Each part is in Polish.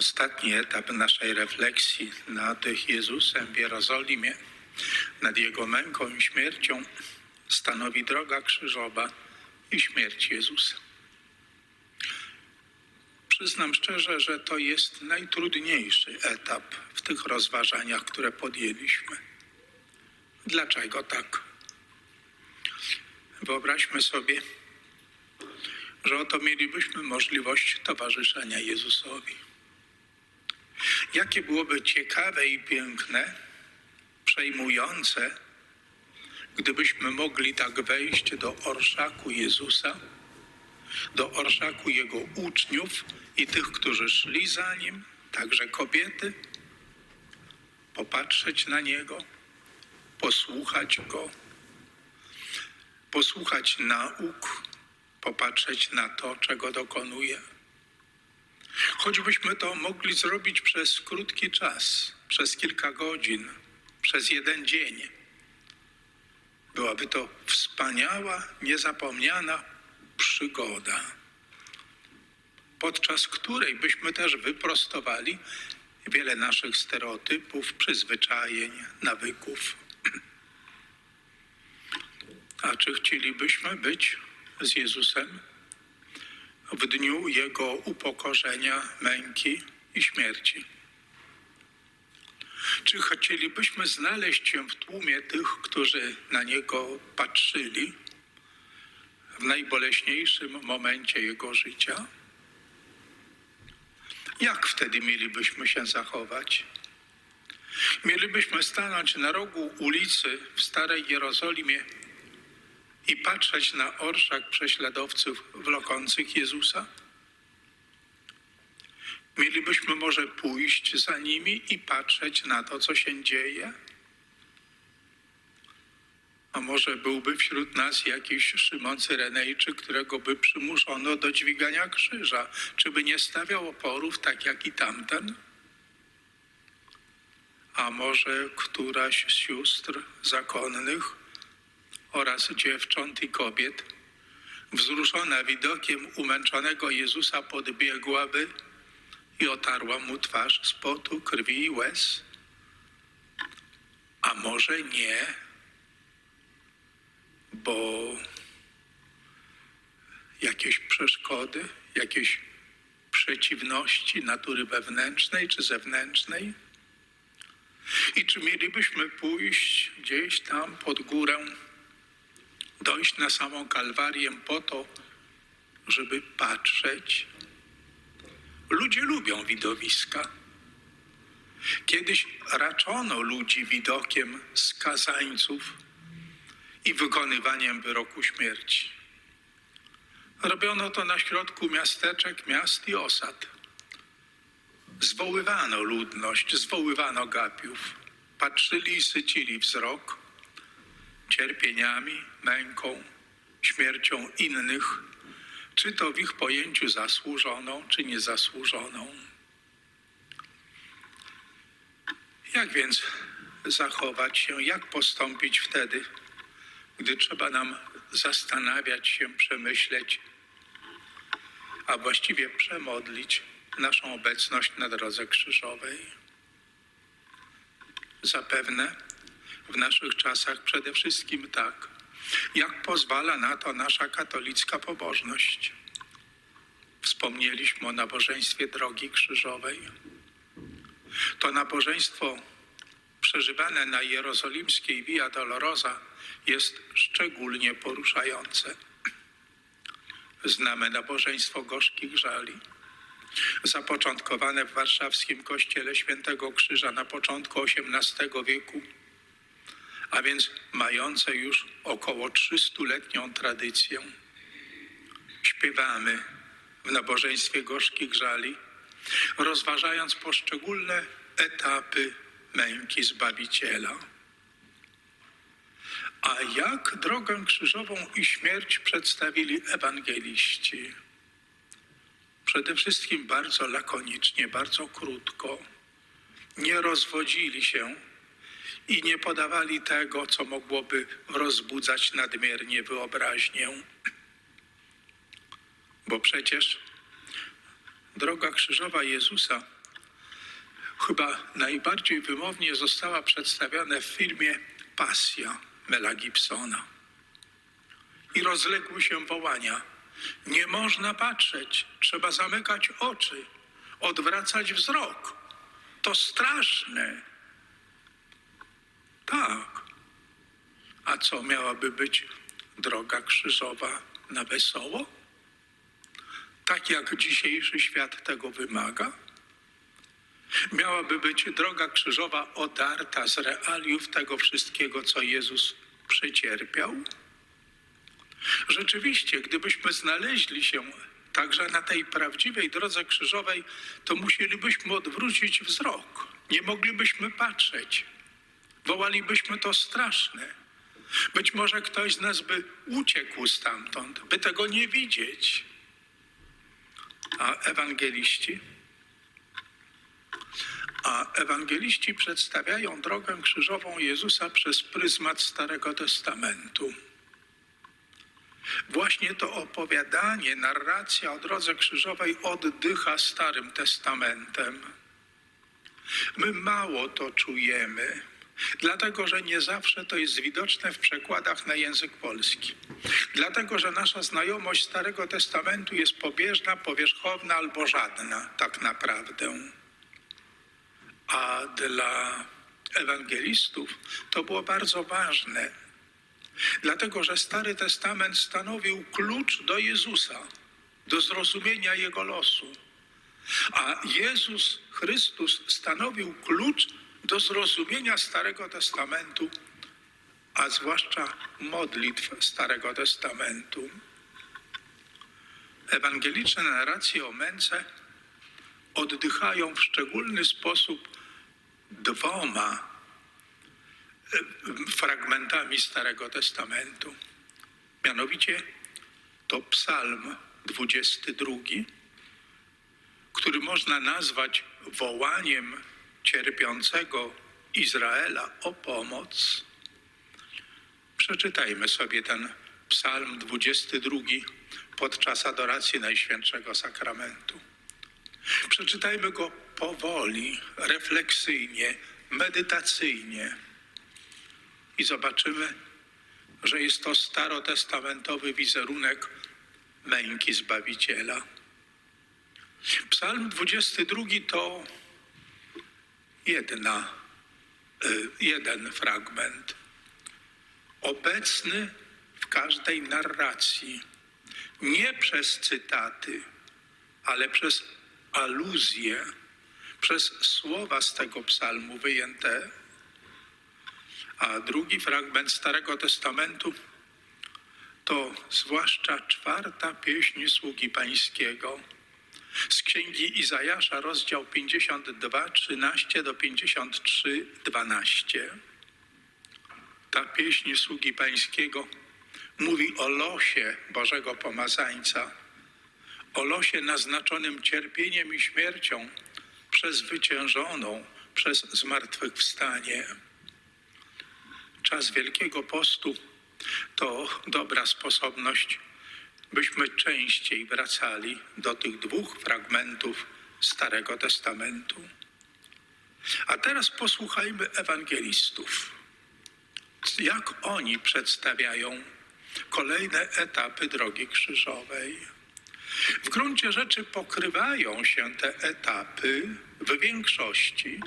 Ostatni etap naszej refleksji nad Jezusem w Jerozolimie, nad Jego męką i śmiercią, stanowi droga krzyżowa i śmierć Jezusa. Przyznam szczerze, że to jest najtrudniejszy etap w tych rozważaniach, które podjęliśmy. Dlaczego tak? Wyobraźmy sobie, że oto mielibyśmy możliwość towarzyszenia Jezusowi. Jakie byłoby ciekawe i piękne, przejmujące, gdybyśmy mogli tak wejść do orszaku Jezusa, do orszaku Jego uczniów i tych, którzy szli za Nim, także kobiety, popatrzeć na Niego, posłuchać Go, posłuchać nauk, popatrzeć na to, czego dokonuje. Choćbyśmy to mogli zrobić przez krótki czas, przez kilka godzin, przez jeden dzień. Byłaby to wspaniała, niezapomniana przygoda, podczas której byśmy też wyprostowali wiele naszych stereotypów, przyzwyczajeń, nawyków. A czy chcielibyśmy być z Jezusem w dniu Jego upokorzenia, męki i śmierci? Czy chcielibyśmy znaleźć się w tłumie tych, którzy na Niego patrzyli w najboleśniejszym momencie Jego życia? Jak wtedy mielibyśmy się zachować? Mielibyśmy stanąć na rogu ulicy w Starej Jerozolimie i patrzeć na orszak prześladowców wlokących Jezusa? Mielibyśmy może pójść za nimi i patrzeć na to, co się dzieje? A może byłby wśród nas jakiś Szymon Cyrenejczyk, którego by przymuszono do dźwigania krzyża? Czy by nie stawiał oporów tak jak i tamten? A może któraś z sióstr zakonnych oraz dziewcząt i kobiet, wzruszona widokiem umęczonego Jezusa, podbiegłaby i otarła mu twarz z potu, krwi i łez? A może nie, bo jakieś przeszkody, jakieś przeciwności natury wewnętrznej czy zewnętrznej? I czy mielibyśmy pójść gdzieś tam pod górę, dojść na samą Kalwarię po to, żeby patrzeć? Ludzie lubią widowiska. Kiedyś raczono ludzi widokiem skazańców i wykonywaniem wyroku śmierci. Robiono to na środku miasteczek, miast i osad. Zwoływano ludność, zwoływano gapiów. Patrzyli i sycili wzrok cierpieniami, męką, śmiercią innych, czy to w ich pojęciu zasłużoną, czy niezasłużoną. Jak więc zachować się, jak postąpić wtedy, gdy trzeba nam zastanawiać się, przemyśleć, a właściwie przemodlić naszą obecność na drodze krzyżowej? Zapewne w naszych czasach przede wszystkim tak, jak pozwala na to nasza katolicka pobożność. Wspomnieliśmy o nabożeństwie drogi krzyżowej. To nabożeństwo przeżywane na jerozolimskiej Via Dolorosa jest szczególnie poruszające. Znamy nabożeństwo gorzkich żali, zapoczątkowane w warszawskim kościele Świętego Krzyża na początku XVIII wieku, a więc mające już około 300-letnią tradycję. Śpiewamy w nabożeństwie gorzkich żali, rozważając poszczególne etapy męki Zbawiciela. A jak drogę krzyżową i śmierć przedstawili ewangeliści? Przede wszystkim bardzo lakonicznie, bardzo krótko. Nie rozwodzili się i nie podawali tego, co mogłoby rozbudzać nadmiernie wyobraźnię. Bo przecież droga krzyżowa Jezusa chyba najbardziej wymownie została przedstawiona w filmie Pasja Mela Gibsona. I rozległy się wołania. Nie można patrzeć, trzeba zamykać oczy, odwracać wzrok. To straszne. Tak. A co miałaby być droga krzyżowa na wesoło? Tak jak dzisiejszy świat tego wymaga? Miałaby być droga krzyżowa odarta z realiów tego wszystkiego, co Jezus przecierpiał? Rzeczywiście, gdybyśmy znaleźli się także na tej prawdziwej drodze krzyżowej, to musielibyśmy odwrócić wzrok. Nie moglibyśmy patrzeć. Wołalibyśmy to straszne. Być może ktoś z nas by uciekł stamtąd, by tego nie widzieć. A ewangeliści? A ewangeliści przedstawiają drogę krzyżową Jezusa przez pryzmat Starego Testamentu. Właśnie to opowiadanie, narracja o drodze krzyżowej oddycha Starym Testamentem. My mało to czujemy, dlatego że nie zawsze to jest widoczne w przekładach na język polski. Dlatego, że nasza znajomość Starego Testamentu jest pobieżna, powierzchowna albo żadna, tak naprawdę. A dla ewangelistów to było bardzo ważne, dlatego że Stary Testament stanowił klucz do Jezusa, do zrozumienia Jego losu. A Jezus Chrystus stanowił klucz do zrozumienia Starego Testamentu, a zwłaszcza modlitw Starego Testamentu. Ewangeliczne narracje o męce oddychają w szczególny sposób dwoma e, fragmentami Starego Testamentu. Mianowicie to Psalm 22, który można nazwać wołaniem cierpiącego Izraela o pomoc. Przeczytajmy sobie ten Psalm 22 podczas adoracji Najświętszego Sakramentu. Przeczytajmy go powoli, refleksyjnie, medytacyjnie i zobaczymy, że jest to starotestamentowy wizerunek męki Zbawiciela. Psalm 22 to jedna, y, jeden fragment, obecny w każdej narracji, nie przez cytaty, ale przez aluzje, przez słowa z tego psalmu wyjęte. A drugi fragment Starego Testamentu to zwłaszcza czwarta pieśń sługi pańskiego z księgi Izajasza, rozdział 52, 13 do 53, 12. Ta pieśń sługi pańskiego mówi o losie Bożego Pomazańca, o losie naznaczonym cierpieniem i śmiercią, przezwyciężoną przez zmartwychwstanie. Czas Wielkiego Postu to dobra sposobność, byśmy częściej wracali do tych dwóch fragmentów Starego Testamentu. A teraz posłuchajmy ewangelistów. Jak oni przedstawiają kolejne etapy drogi krzyżowej. W gruncie rzeczy pokrywają się te etapy w większości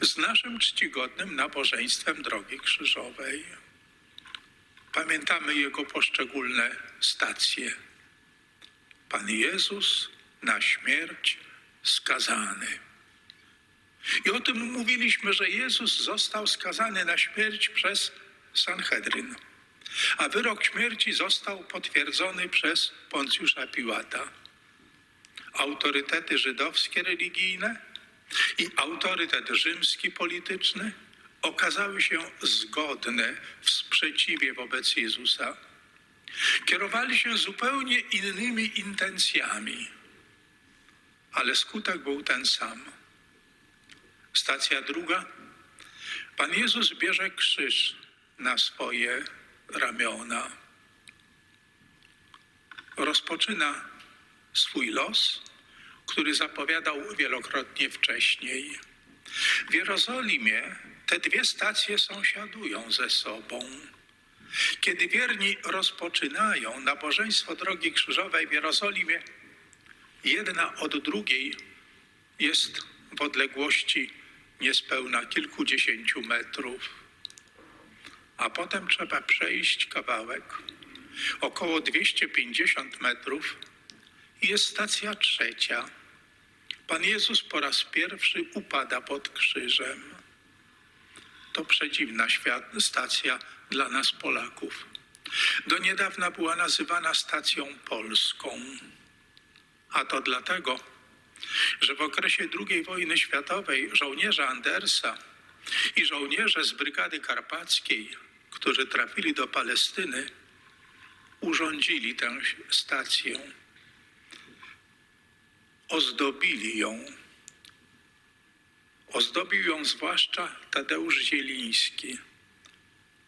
z naszym czcigodnym nabożeństwem drogi krzyżowej. Pamiętamy jego poszczególne stacje. Pan Jezus na śmierć skazany. I o tym mówiliśmy, że Jezus został skazany na śmierć przez Sanhedryn, a wyrok śmierci został potwierdzony przez Poncjusza Piłata. Autorytety żydowskie religijne i autorytet rzymski polityczny okazały się zgodne w sprzeciwie wobec Jezusa. Kierowali się zupełnie innymi intencjami, ale skutek był ten sam. Stacja druga. Pan Jezus bierze krzyż na swoje ramiona. Rozpoczyna swój los, który zapowiadał wielokrotnie wcześniej. W Jerozolimie te dwie stacje sąsiadują ze sobą. Kiedy wierni rozpoczynają nabożeństwo Drogi Krzyżowej w Jerozolimie, jedna od drugiej jest w odległości niespełna kilkudziesięciu metrów. A potem trzeba przejść kawałek, około 250 metrów, i jest stacja trzecia. Pan Jezus po raz pierwszy upada pod krzyżem. To przedziwna świat, stacja dla nas Polaków. Do niedawna była nazywana stacją polską. A to dlatego, że w okresie II wojny światowej żołnierze Andersa i żołnierze z Brygady Karpackiej, którzy trafili do Palestyny, urządzili tę stację, ozdobili ją. Ozdobił ją zwłaszcza Tadeusz Zieliński,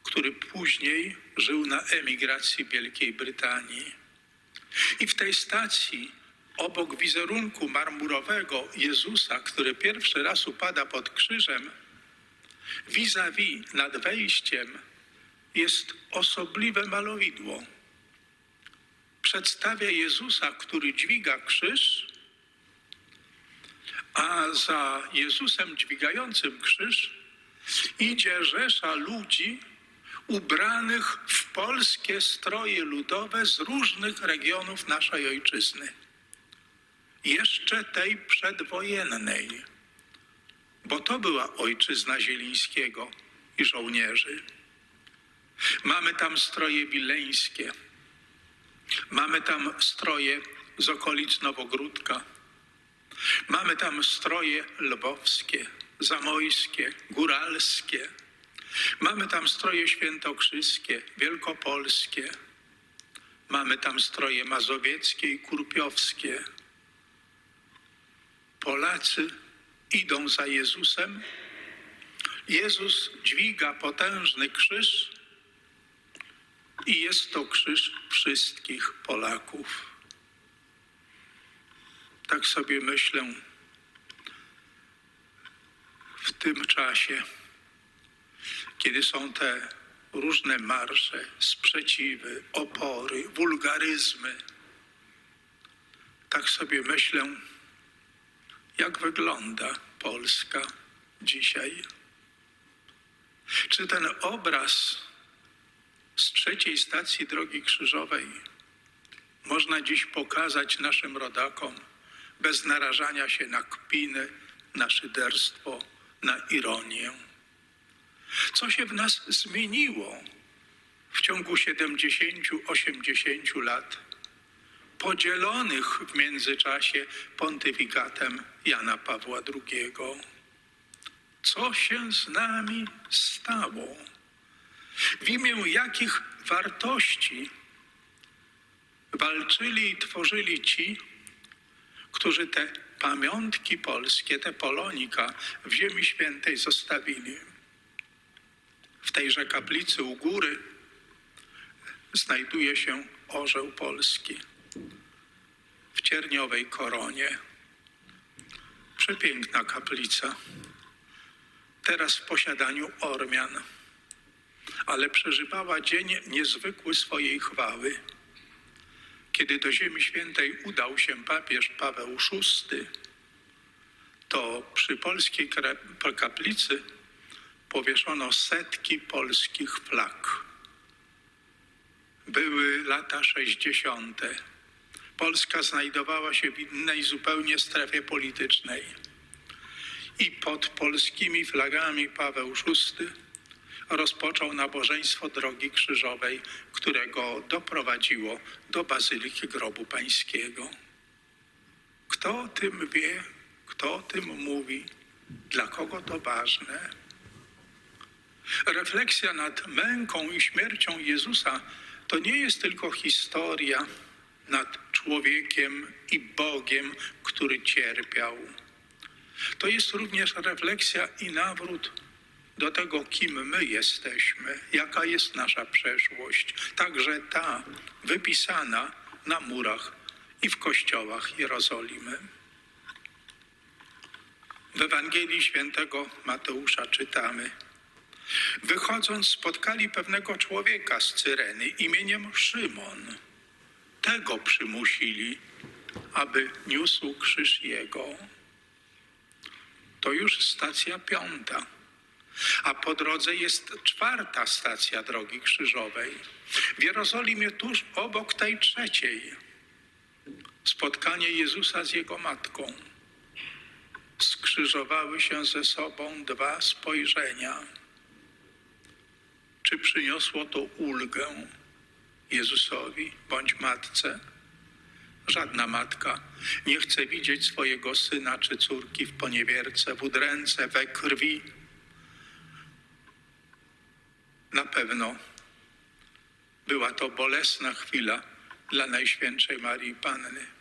który później żył na emigracji Wielkiej Brytanii. I w tej stacji, obok wizerunku marmurowego Jezusa, który pierwszy raz upada pod krzyżem, vis-a-vis nad wejściem jest osobliwe malowidło. Przedstawia Jezusa, który dźwiga krzyż, a za Jezusem dźwigającym krzyż idzie rzesza ludzi ubranych w polskie stroje ludowe z różnych regionów naszej ojczyzny. Jeszcze tej przedwojennej, bo to była ojczyzna Zielińskiego i żołnierzy. Mamy tam stroje wileńskie, mamy tam stroje z okolic Nowogródka, mamy tam stroje lwowskie, zamojskie, góralskie, mamy tam stroje świętokrzyskie, wielkopolskie, mamy tam stroje mazowieckie i kurpiowskie. Polacy idą za Jezusem. Jezus dźwiga potężny krzyż i jest to krzyż wszystkich Polaków. Tak sobie myślę w tym czasie, kiedy są te różne marsze, sprzeciwy, opory, wulgaryzmy. Tak sobie myślę, jak wygląda Polska dzisiaj. Czy ten obraz z trzeciej stacji Drogi Krzyżowej można dziś pokazać naszym rodakom bez narażania się na kpiny, na szyderstwo, na ironię? Co się w nas zmieniło w ciągu 70-80 lat, podzielonych w międzyczasie pontyfikatem Jana Pawła II? Co się z nami stało? W imię jakich wartości walczyli i tworzyli ci, którzy te pamiątki polskie, te Polonika w Ziemi Świętej zostawili? W tejże kaplicy u góry znajduje się orzeł polski w cierniowej koronie. Przepiękna kaplica, teraz w posiadaniu Ormian, ale przeżywała dzień niezwykły swojej chwały. Kiedy do Ziemi Świętej udał się papież Paweł VI, to przy polskiej kaplicy powieszono setki polskich flag. Były lata 60. Polska znajdowała się w innej zupełnie strefie politycznej. I pod polskimi flagami Paweł VI rozpoczął nabożeństwo Drogi Krzyżowej, którego doprowadziło do Bazyliki Grobu Pańskiego. Kto o tym wie, kto o tym mówi, dla kogo to ważne? Refleksja nad męką i śmiercią Jezusa to nie jest tylko historia nad człowiekiem i Bogiem, który cierpiał. To jest również refleksja i nawrót do tego, kim my jesteśmy, jaka jest nasza przeszłość, także ta wypisana na murach i w kościołach Jerozolimy. W Ewangelii świętego Mateusza czytamy: Wychodząc, spotkali pewnego człowieka z Cyreny imieniem Szymon. Tego przymusili, aby niósł krzyż jego. To już stacja piąta. A po drodze jest czwarta stacja drogi krzyżowej. W Jerozolimie tuż obok tej trzeciej. Spotkanie Jezusa z jego matką. Skrzyżowały się ze sobą dwa spojrzenia. Czy przyniosło to ulgę Jezusowi bądź matce? Żadna matka nie chce widzieć swojego syna czy córki w poniewierce, w udręce, we krwi. Na pewno była to bolesna chwila dla Najświętszej Marii Panny.